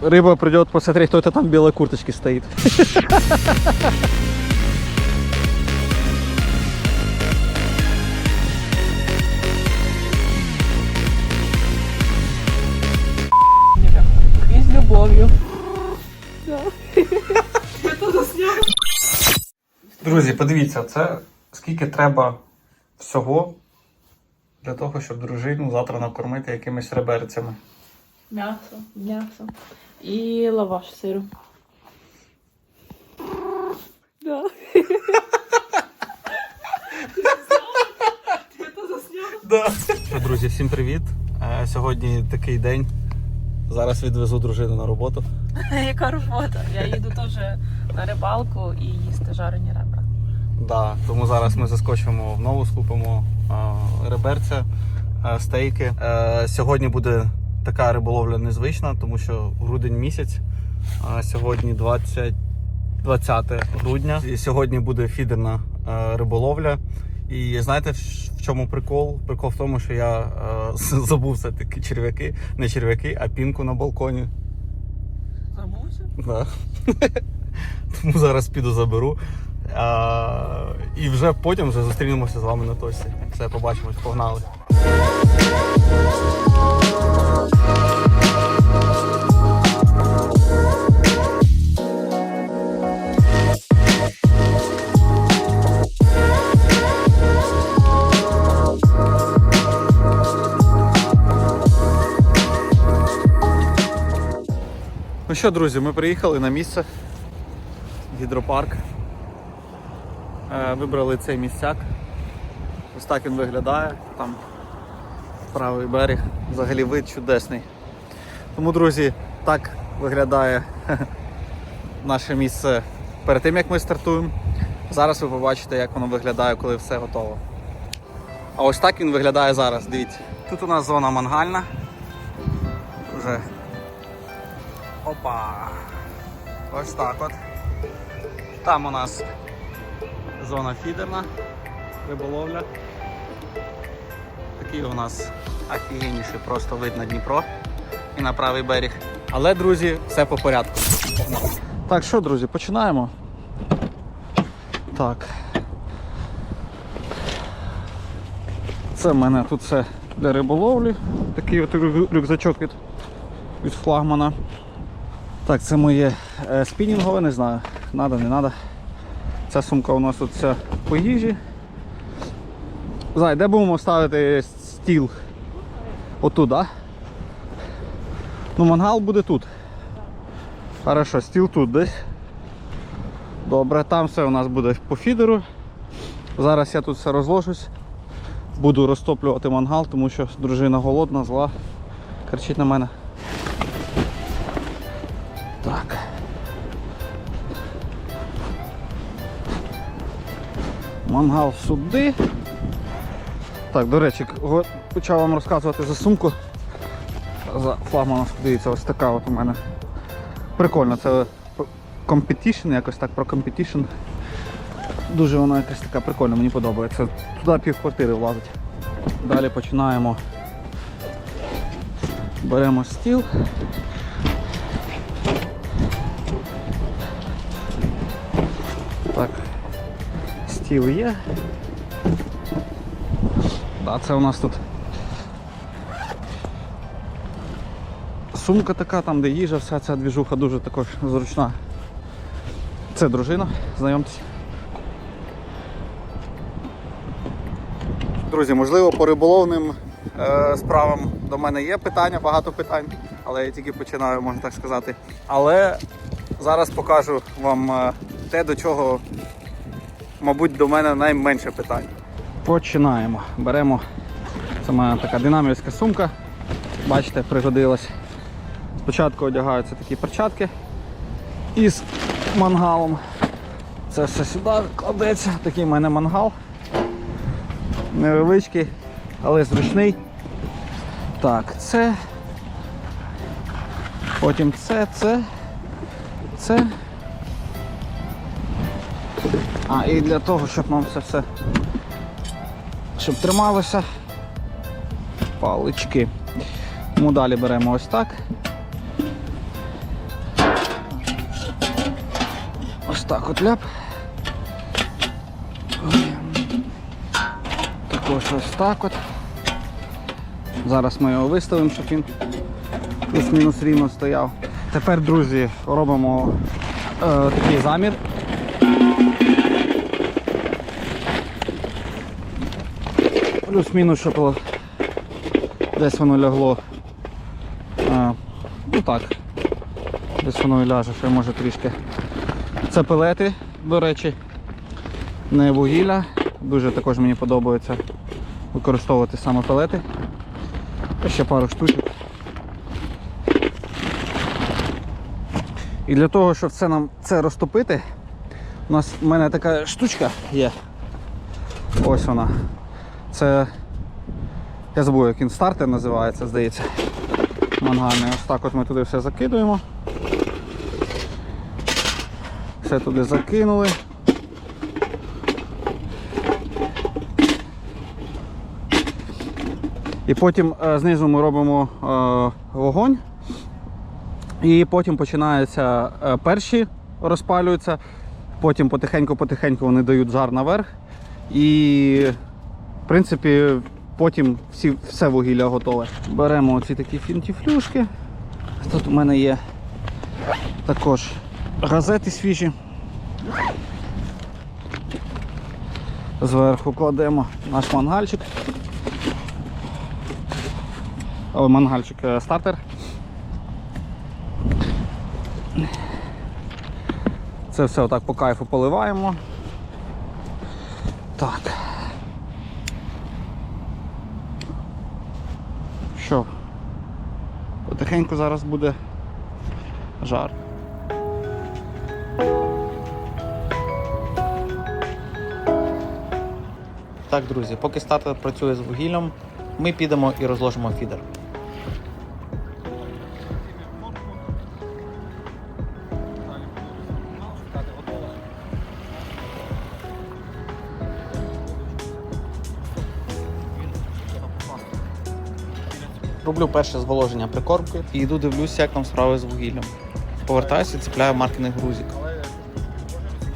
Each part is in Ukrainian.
Рыба придет посмотреть, кто это там в белой курточке стоит. І з любов'ю. Друзі, подивіться, це скільки треба всього для того, щоб дружину завтра накормити якимись реберцями. М'ясо, м'ясо. І лаваш з сиром. Да. Да. Що, друзі, всім привіт. Е, Сьогодні такий день. Зараз відвезу дружину на роботу. Яка робота? Я їду теж на рибалку і їсти жарені ребра. Да, тому зараз ми заскочимо в нову, скупимо е, реберця, е, стейки. Е, сьогодні буде така риболовля незвична, тому що грудень місяць, а сьогодні 20, 20 грудня. І сьогодні буде фідерна е, риболовля. І знаєте, в чому прикол? Прикол в тому, що я е, забув все-таки черв'яки, не черв'яки, а пінку на балконі. Забувся? Да. Тому зараз піду заберу. А, і вже потім вже зустрінемося з вами на точці. Все, побачимось, погнали. Ну що, друзі, ми приїхали на місце. Гідропарк. Е, Вибрали цей місцяк. Ось так він виглядає. Там правий берег. Взагалі вид чудесний. Тому, друзі, так виглядає наше місце перед тим, як ми стартуємо. Зараз ви побачите, як воно виглядає, коли все готово. А ось так він виглядає зараз, дивіться. Тут у нас зона мангальна. Вже Опа. Ось так от. Там у нас зона фідерна, риболовля. Такий у нас офігенніший просто вид на Дніпро і на правий берег. Але, друзі, все по порядку. Погнали. Так, що, друзі, починаємо. Так. Це в мене тут все для риболовлі. Такий от рюкзачок від, від флагмана. Так, це моє е, спінінгове, не знаю, надо, не надо. Ця сумка у нас тут вся по їжі. Зай, де будемо ставити стіл? Отут, так? Да? Ну, мангал буде тут. Хорошо, стіл тут десь. Добре, там все у нас буде по фідеру. Зараз я тут все розложусь. Буду розтоплювати мангал, тому що дружина голодна, зла, кричить на мене. Так. Мангал сюди. Так, до речі, почав вам розказувати за сумку. За флагманом, дивіться, ось така от у мене. Прикольно, це competition, якось так про competition. Дуже вона якась така прикольна, мені подобається. Туди пів квартири влазить. Далі починаємо. Беремо стіл. Так, стіл є. Да, це у нас тут сумка така, там де їжа, вся ця двіжуха дуже також зручна. Це дружина, знайомтесь. Друзі, можливо, по риболовним е, справам до мене є питання, багато питань, але я тільки починаю, можна так сказати. Але зараз покажу вам е, те, до чого, мабуть, до мене найменше питань. Починаємо. Беремо. Це моя така динамівська сумка. Бачите, пригодилась. Спочатку одягаються такі перчатки із мангалом. Це все сюди кладеться. Такий в мене мангал. Невеличкий, але зручний. Так, це. Потім це, це, це. А, і для того, щоб нам це все щоб трималося. Палички. Тому далі беремо ось так. Ось так от ляп. Також ось так от. Зараз ми його виставимо, щоб він плюс-мінус рівно стояв. Тепер, друзі, робимо е, такий замір Плюс-мінус, щоб десь воно лягло. А, ну так. Десь воно і ляже, ще може трішки. Це пелети, до речі, не вугілля. Дуже також мені подобається використовувати саме пелети. Ще пару штучок. І для того, щоб це нам це розтопити, у нас в мене така штучка є. Ось вона. Це. Я забув, як він стартер називається, здається. Мангальний. Ось так от ми туди все закидуємо. Все туди закинули. І потім е, знизу ми робимо е, вогонь. І потім починаються е, перші розпалюються, потім потихеньку-потихеньку вони дають жар наверх. І в принципі потім всі, все вугілля готове. Беремо оці такі фінтіфлюшки. Тут у мене є також газети свіжі. Зверху кладемо наш мангальчик. О, мангальчик е, стартер. Це все отак по кайфу поливаємо. Так. Що? Потихеньку зараз буде жар. Так, друзі, поки стартер працює з вугіллям, ми підемо і розложимо фідер. Роблю перше зволоження прикормки і йду дивлюся, як там справи з вугіллям. Повертаюся і цепляю маркерний грузик.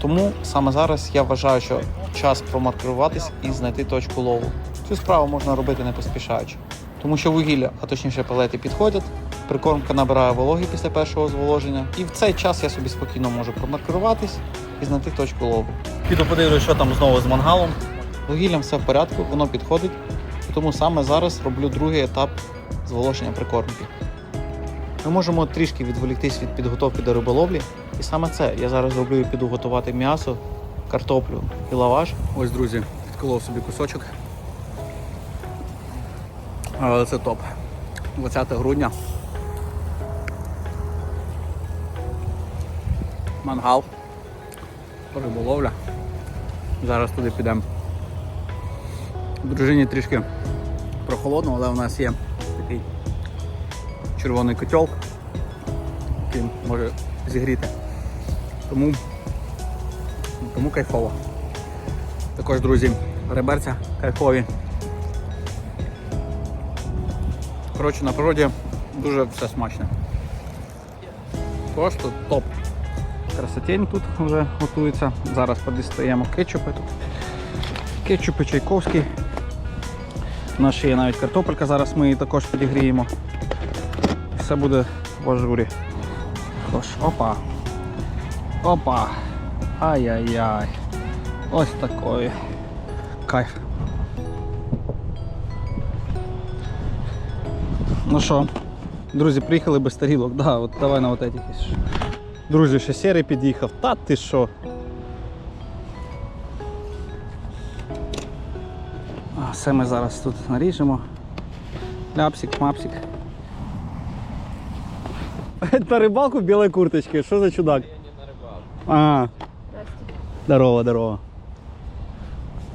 Тому саме зараз я вважаю, що час промаркеруватись і знайти точку лову. Цю справу можна робити не поспішаючи. Тому що вугілля, а точніше пелети підходять, прикормка набирає вологи після першого зволоження, і в цей час я собі спокійно можу промаркеруватись і знайти точку лову. Піду подивлюсь, що там знову з мангалом. Вугіллям все в порядку, воно підходить. Тому саме зараз роблю другий етап зволоження прикормки. Ми можемо трішки відволіктись від підготовки до риболовлі, і саме це я зараз роблю і піду готувати м'ясо, картоплю і лаваш. Ось, друзі, підколов собі кусочок. Але це топ. 20 грудня. Мангал. Риболовля. Зараз туди підемо. Дружині трішки прохолодно, але у нас є такий червоний котел, який може зігріти. Тому, тому кайфово. Також, друзі, реберця кайфові. Коротше, на природі дуже все смачне. Просто топ. Красотень тут вже готується. Зараз подістаємо кетчупи тут. Кетчупи чайковський. У нас ще є навіть картопелька, зараз ми її також підігріємо. Все буде в ажурі. Тож, опа. Опа. Ай-яй-яй. Ось такої. Кайф. Ну що, друзі, приїхали без тарілок. Да, от давай на от этих. Друзі, ще серий під'їхав. Та ти що? Все ми зараз тут наріжемо. Ляпсик, мапсик. На рибалку в білій курточці. Що за чудак? Я не на рыбалку. А, здорово, здорово.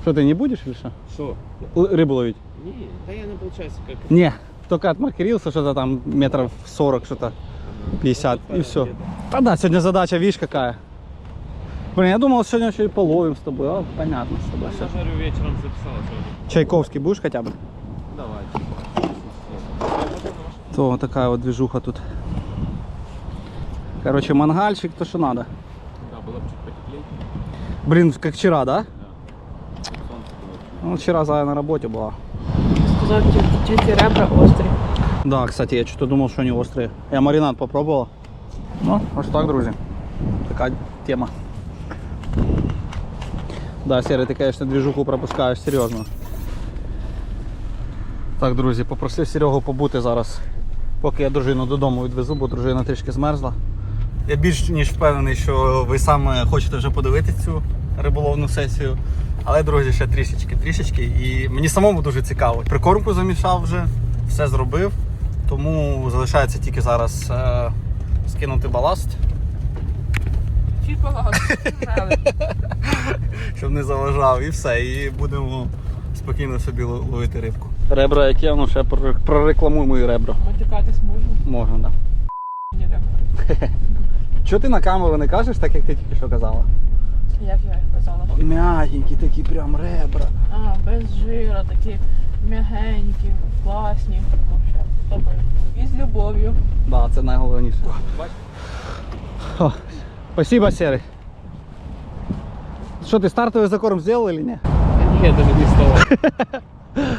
Що ти не будеш чи що? Что? Л- Рибу ловить? Не, да я на полчасика. как- Не, только отмаркерился что-то там метров 40, что-то 50 и все. Да да, сегодня задача, видишь какая. Блин, я думал, сегодня еще и половим с тобой. А, понятно с тобой Я все. жарю вечером записала сразу. Чайковский будешь хотя бы? Давай. То вот такая вот движуха тут. Короче, мангальчик, то что надо. Да, было бы чуть потеплее. Блин, как вчера, да? Солнце было. Ну, вчера Зая на работе была. Сказав, ті- ті ці ребра острі. Да, кстати, я что-то думал, что они острые. Я маринад попробовал. Ну, ось так, друзі. Така тема. Да, Серый, ти, конечно, движуху пропускаєш серйозно. Так, друзі, попросив Серегу побути зараз, поки я дружину додому відвезу, бо дружина трішки змерзла. Я більш ніж впевнений, що ви саме хочете вже подивитися цю риболовну сесію. Але, друзі, ще трішечки, трішечки. І мені самому дуже цікаво. Прикормку замішав вже, все зробив. Тому залишається тільки зараз е, скинути баласт, Чуть багато. щоб не заважав, і все. І будемо спокійно собі ловити рибку. Ребра, які ну ще прор- прорекламуй мої ребра. Матюкатись можна? Можна, так. Чого ти на камеру не кажеш, так як ти тільки що казала? Як я казала? М'ягенькі такі прям ребра. А, без жира, такі м'ягенькі, класні. Вообще, топові. І з любов'ю. Да, це найголовніше. О, спасибо, Серый. Що, ти стартовий закорм зробив чи ні? Нет, даже не стало.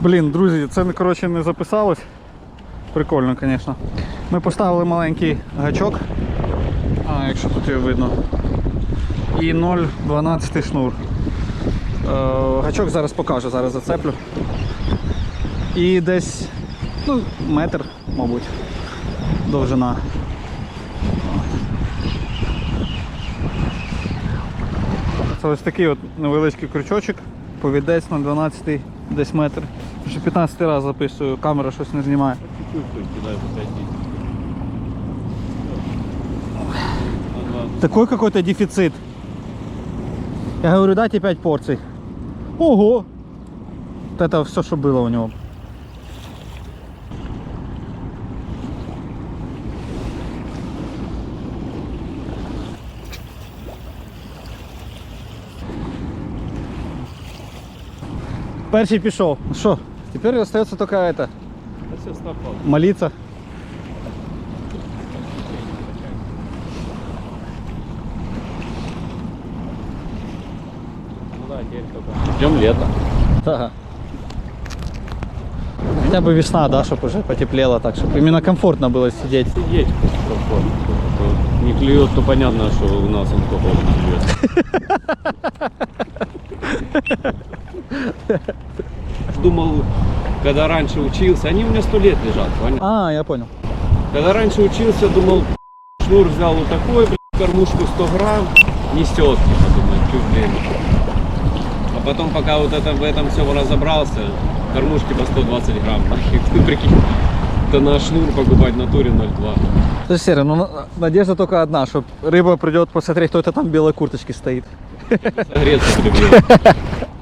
Блін, друзі, це коротше не записалось. Прикольно, звісно. Ми поставили маленький гачок. А, якщо тут його видно. І 0,12 шнур. Е, гачок зараз покажу, зараз зацеплю. І десь ну, метр, мабуть, довжина. Це ось такий от невеличкий крючочок, повідець на 12 десь метр. Вже 15 раз записую, камера щось не знімає. Чуть-чуть кидай вот эти. Такой какой-то дефицит. Я говорю, дайте 5 порций. Ого! Вот это все, что было у него. Перший пішов. Що? Теперь остается только это. Ну только. Ждем лето. Да. Хотя бы весна, да, чтобы уже потеплело так, чтобы именно комфортно было сидеть. Сидеть комфортно. Не клюет, то понятно, что у нас он только клюет. Думал, когда раньше учился, они у меня сто лет лежат, понял? А, я понял. Когда раньше учился, думал, шнур взял вот такой, кормушку 100 грамм, несет, типа, думаю, чуть блин. А потом, пока вот это, в этом все разобрался, кормушки по 120 грамм, ты прикинь, это на шнур покупать в натуре 0,2. Слушай, Серый, ну на- надежда только одна, что рыба придет посмотреть, кто это там в белой курточке стоит. Согреться любил.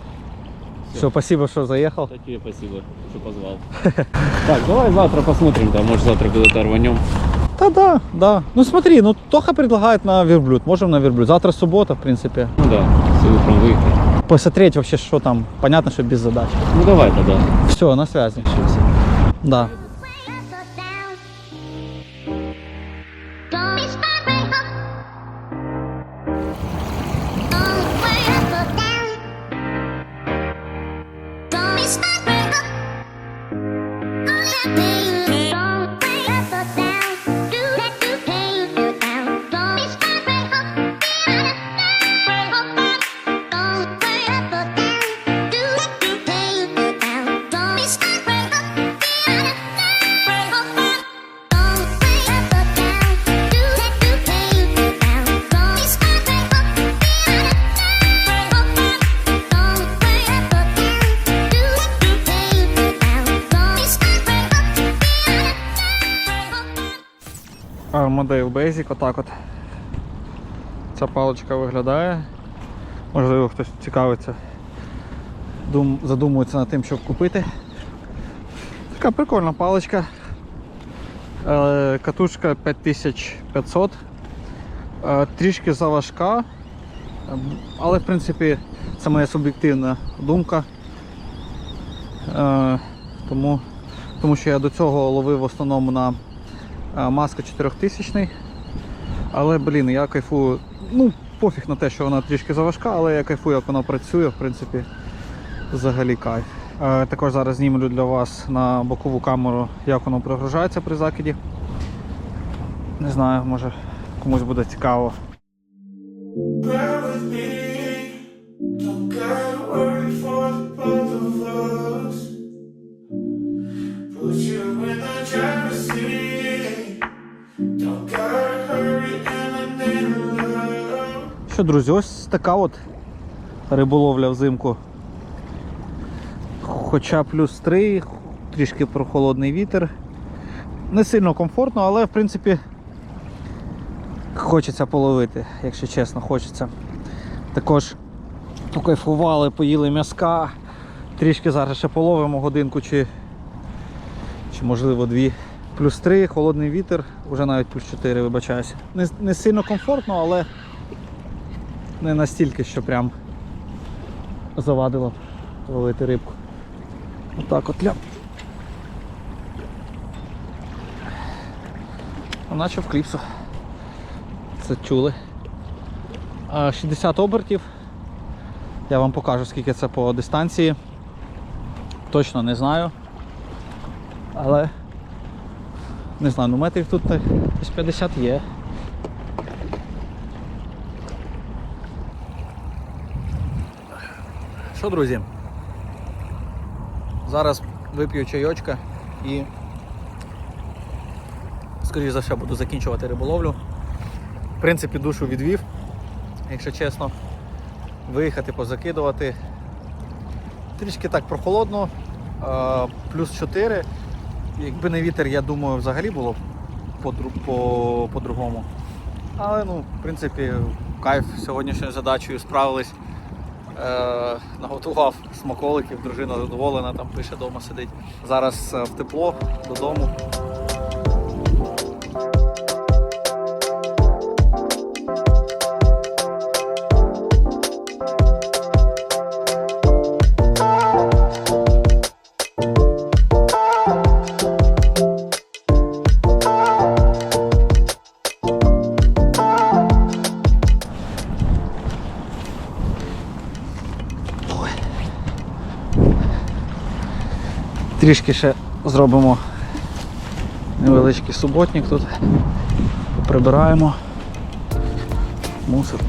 Все, спасибо, что заехал. Да тебе спасибо, что позвал. Так, давай завтра посмотрим, там, может завтра куда-то рванем. Да, да, да. Ну смотри, ну Тоха предлагает на верблюд. Можем на верблюд. Завтра суббота, в принципе. Ну да, с утром выехать. Посмотреть вообще, что там. Понятно, что без задач. Ну давай тогда. Все, на связи. Сейчас. Да. Armadale Basic, отак от. Ця паличка виглядає. Можливо, хтось цікавиться, дум, задумується над тим, щоб купити. Така прикольна паличка. Е, катушка 5500. Е, трішки заважка. Але в принципі це моя суб'єктивна думка. Е, тому, тому що я до цього ловив в основному на Маска 4000. Але, блін, я кайфую. Ну, пофіг на те, що вона трішки заважка, але я кайфую, як вона працює, в принципі, взагалі кайф. Також зараз знімлю для вас на бокову камеру, як воно прогружається при закиді. Не знаю, може комусь буде цікаво. Що, друзі, ось така от риболовля взимку. Хоча плюс 3, трішки прохолодний вітер. Не сильно комфортно, але в принципі хочеться половити, якщо чесно, хочеться. Також покайфували, поїли м'яска. Трішки зараз ще половимо годинку чи, чи можливо дві. Плюс 3, холодний вітер, вже навіть плюс 4, вибачаюся. Не, не сильно комфортно, але не настільки, що прям завадило ловити рибку. Отак от ляп. Наче в кліпсу. Це чули. 60 обертів. Я вам покажу, скільки це по дистанції. Точно не знаю. Але не знаю, ну метрів тут десь 50 є. Що, друзі? Зараз вип'ю чайочка і, скоріш за все, буду закінчувати риболовлю. В принципі, душу відвів, якщо чесно. Виїхати, позакидувати. Трішки так прохолодно, плюс 4. Якби не вітер, я думаю, взагалі було б по-дру- по- по-другому. Але ну, в принципі, кайф сьогоднішньою задачею справились. Е, наготував смаколиків, дружина задоволена, там пише вдома сидить. Зараз е, в тепло додому. Трішки ще зробимо невеличкий суботник тут. Прибираємо. Мусор.